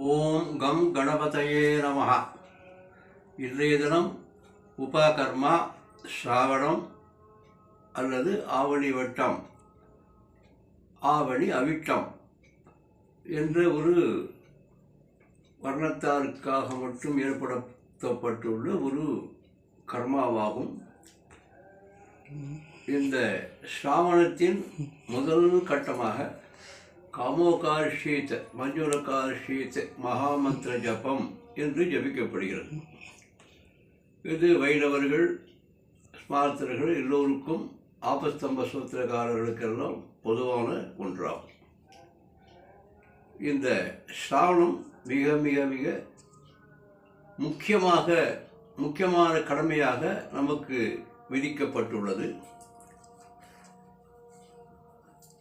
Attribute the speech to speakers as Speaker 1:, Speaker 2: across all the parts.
Speaker 1: ஓம் come கணபதையே நமஹ. இன்றைய தினம் உபகர்மா ஸ்ராவணம் அல்லது ஆவணி வட்டம் ஆவணி அவிட்டம் என்ற ஒரு வர்ணத்தாருக்காக மட்டும் ஏற்படுத்தப்பட்டுள்ள ஒரு கர்மாவாகும். இந்த ஸ்ராவணத்தின் முதல் கட்டமாக காமோகார்ஷீத் மஞ்சுரகார்ஷீத் மகாமந்திர ஜபம் என்று ஜபிக்கப்படுகிறது. இது வைணவர்கள் ஸ்மார்த்தர்கள் எல்லோருக்கும் ஆபஸ்தம்ப சூத்திரக்காரர்களுக்கெல்லாம் பொதுவான ஒன்றாகும். இந்த ஸ்ராவணம் மிக மிக மிக முக்கியமாக முக்கியமான கடமையாக நமக்கு விதிக்கப்பட்டுள்ளது.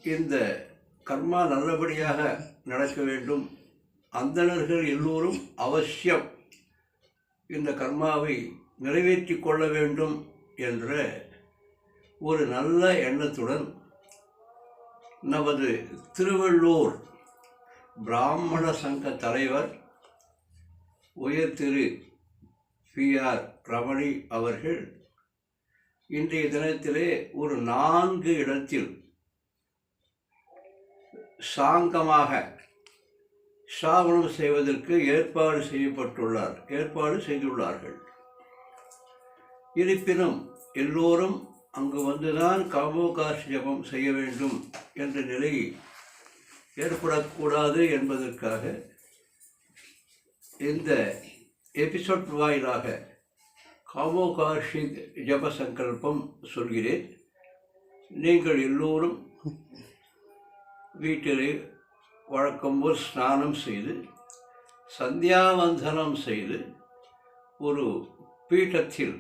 Speaker 1: இந்த கர்மா நல்லபடியாக நடக்க வேண்டும். அந்தணர்கள் எல்லோரும் அவசியம். இந்த கர்மாவை நிறைவேற்றி கொள்ள வேண்டும் என்ற ஒரு நல்ல எண்ணத்துடன் நமது திருவள்ளூர் பிராமண சங்க தலைவர் உயர் திரு பி ஆர் ரமணி அவர்கள் இன்றைய தினத்திலே ஒரு நான்கு இடத்தில் சாங்கமாக ஸ்ராவணம் செய்வதற்கு ஏற்பாடு செய்யப்பட்டுள்ளார் ஏற்பாடு செய்துள்ளார்கள். இருப்பினும் எல்லோரும் அங்கு வந்துதான் காமோகாஷ் ஜபம் செய்ய வேண்டும் என்ற நிலை ஏற்படக்கூடாது என்பதற்காக இந்த எபிசோட் வாயிலாக காமோகாஷி ஜப சங்கல்பம் சொல்கிறேன். நீங்கள் எல்லோரும் வீட்டிலே வழக்கம்போல் ஸ்நானம் செய்து சந்தியாவந்தனம் செய்து ஒரு பீட்டத்தில்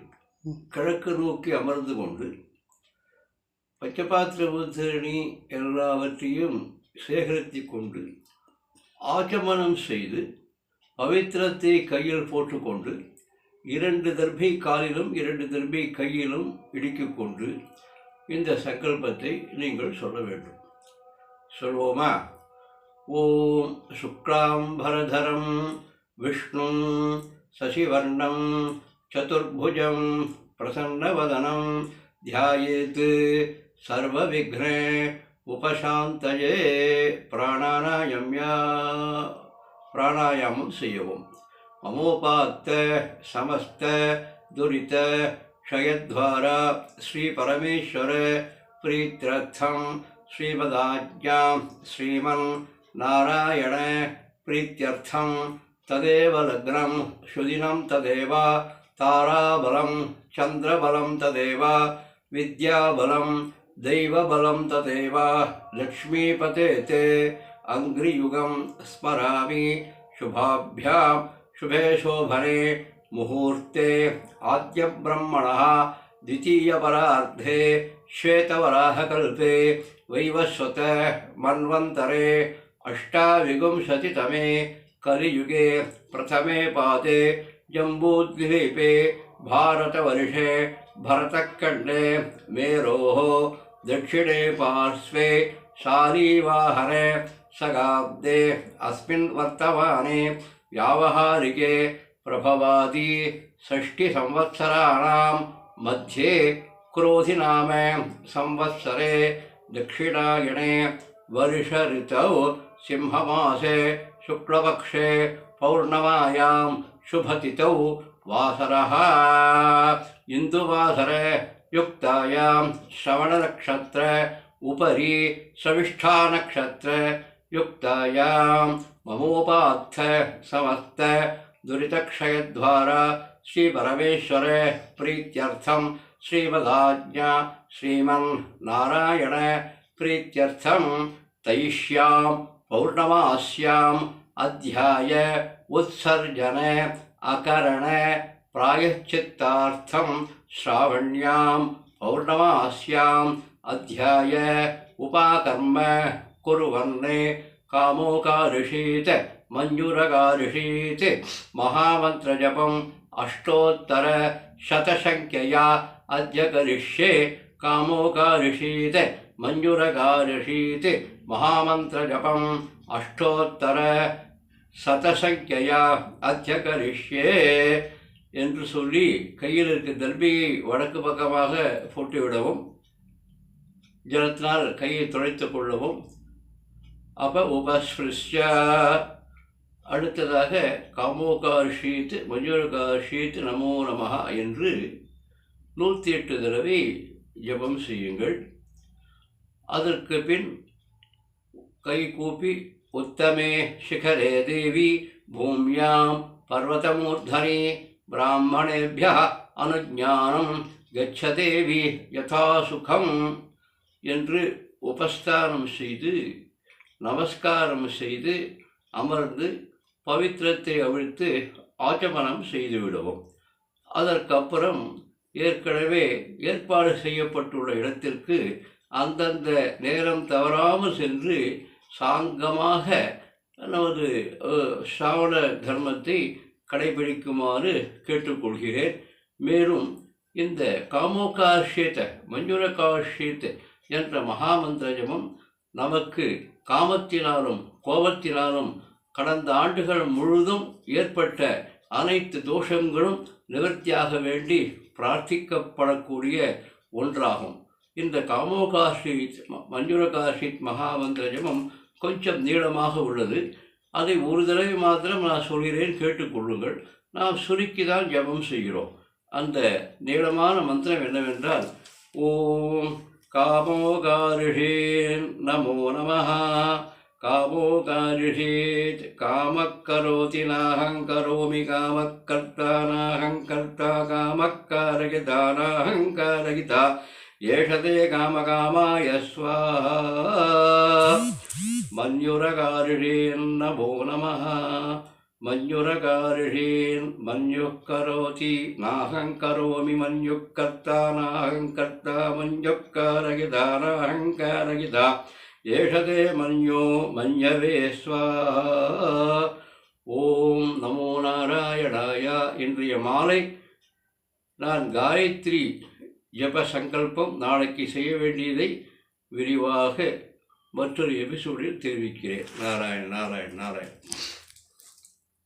Speaker 1: கிழக்கு நோக்கி அமர்ந்து கொண்டு பச்சபாத்திர உத்தரணி எல்லாவற்றையும் சேகரித்து கொண்டு ஆச்சமனம் செய்து பவித்திரத்தை கையில் போட்டுக்கொண்டு இரண்டு தர்பை காலிலும் இரண்டு தர்பை கையிலும் இடிக்கிக்கொண்டு இந்த சங்கல்பத்தை நீங்கள் சொல்ல வேண்டும். சொல்வோமா? ஓம் சுக்லாம்பரதரம் விஷ்ணு சசிவர்ணம் சதுர்புஜம் பிரசன்னவதனம் தியாயேத் சர்வவிக்னே உபசாந்தயே பிராணாயாமியா பிராணாயாமம் செய்யவும். மமோபாத்த சமஸ்த துரித க்ஷயத்வாரா ஸ்ரீ பரமேஸ்வர பிரீத்திரத்தம் श्रीपदाज्ञा श्रीमन् नारायण तदेव लग्नम सुदिनं तदेव, ताराबल चंद्रबल तदेव, विद्याबल, दैवबल तदेव, लक्ष्मीपते ते अंग्रियुगम स्मरा शुभाभ्या, शुभे शोभरे मुहूर्ते, आद्यब्रह्मण, द्वितीयपरार्धे, श्वेतवराहकल्पे वैवस्वत मन्वन्तरे अष्टाविंशतितमे कलियुगे प्रथमे पादे जम्बूद्वीपे भारतवर्षे भरतखण्डे मेरोः दक्षिणे पार्श्वे शारीवाहने सगाब्दे अस्मिन् वर्तमाने व्यावहारिके प्रभवादि षष्टिसंवत्सराणां मध्ये क्रोधिनाम संवत्सरे दक्षिणायणे वर्षऋतौ सिंहमासे, शुक्लपक्षे, पौर्णमायां शुभतिथौ वासरः। इन्दुवासरे युक्तायां श्रवणनक्षत्र उपरि सविष्ठानक्षत्र युक्तायां ममोपात्थ समस्त दुरितक्षयद्वारा श्रीपरमेश्वर प्रीत्यर्थं श्रीमदाज्ञा श्रीमन्नारायण प्रीत्यर्थं तैष्यां पौर्णमास्याम् अध्याय उत्सर्जन अकरण प्रायश्चित्तार्थं श्रावण्यां पौर्णमास्याम् अध्याय उपाकर्म कुर्वन्ने कामोकारुषीत् मञ्जुरकारुषीत् महामन्त्रजपम् अष्टोत्तरशतसङ्ख्यया अद्य करिष्ये कामोकारुषीत् मञ्जुरकारुषीत् महामन्त्रजपम् अष्टोत्तर சதசங்கியா அத்தியகரிஷ்யே என்று சொல்லி கையில் இருக்க தர்பியை வடக்கு பக்கமாக போட்டுவிடவும் ஜலத்தினால் கையை துடைத்துக் கொள்ளவும் அப்போ உபஸ்பிருஷ்ய அடுத்ததாக காமோகாஷீத் மஞ்சுரகாஷீத் நமோ நமஹ என்று நூற்றி எட்டு தடவை ஜபம் செய்யுங்கள். அதற்கு பின் கை கூப்பி உத்தமே சிகரே தேவி பூமியாம் பர்வதமூர்தனே பிராமணேபிய அனுஜானம் கச்சதேவி யதா சுகம் என்று உபஸ்தானம் செய்து நமஸ்காரம் செய்து அமர்ந்து பவித்திரத்தை அவிழ்த்து ஆச்சமனம் செய்துவிடுவோம். அதற்கப்புறம் ஏற்கனவே ஏற்பாடு செய்யப்பட்டுள்ள இடத்திற்கு அந்தந்த நேரம் தவறாமல் சென்று சாங்கமாக நமது சாவண தர்மத்தை கடைபிடிக்குமாறு கேட்டுக்கொள்கிறேன். மேலும் இந்த காமோகாஷேத மஞ்சுரகாஷேத் என்ற மகாமந்திர ஜபம் நமக்கு காமத்தினாலும் கோபத்தினாலும் கடந்த ஆண்டுகள் முழுதும் ஏற்பட்ட அனைத்து தோஷங்களும் நிவர்த்தியாக வேண்டி பிரார்த்திக்கப்படக்கூடிய ஒன்றாகும். இந்த காமோகாசி மஞ்சுரகாஷித் மகாமந்திர ஜபம் கொஞ்சம் நீளமாக உள்ளது. அதை ஒரு தடவை மாத்திரம் நான் சொல்கிறேன் கேட்டுக்கொள்ளுங்கள் நாம் சுருக்கி தான் ஜபம் செய்கிறோம். அந்த நீளமான மந்திரம் என்னவென்றால் ஓம் காமோகாரிஷே நமோ कामोदानिषेत् कामः करोति नाहं करोमि कामः कर्ता नाहं कर्ता कामः कारयिता नाहं कारयिता एष ते कामकामाय स्वाहा मन्युरकारिषेन्नभो नमः मन्युरकारिषेन् मन्युः करोति नाहं करोमि मन्युः कर्ता नाहं कर्ता मन्युः कारयिता नाहं कारयिता ஏஷதே மன்யோ மன்யவே ஸ்வாஹா ஓம் நமோ நாராயணாயா. இன்றைய மாலை நான் காயத்ரி ஜப சங்கல்பம் நாளைக்கு செய்ய வேண்டியதை விரிவாக மற்றொரு எபிசோடில் தெரிவிக்கிறேன். நாராயண் நாராயண் நாராயண்.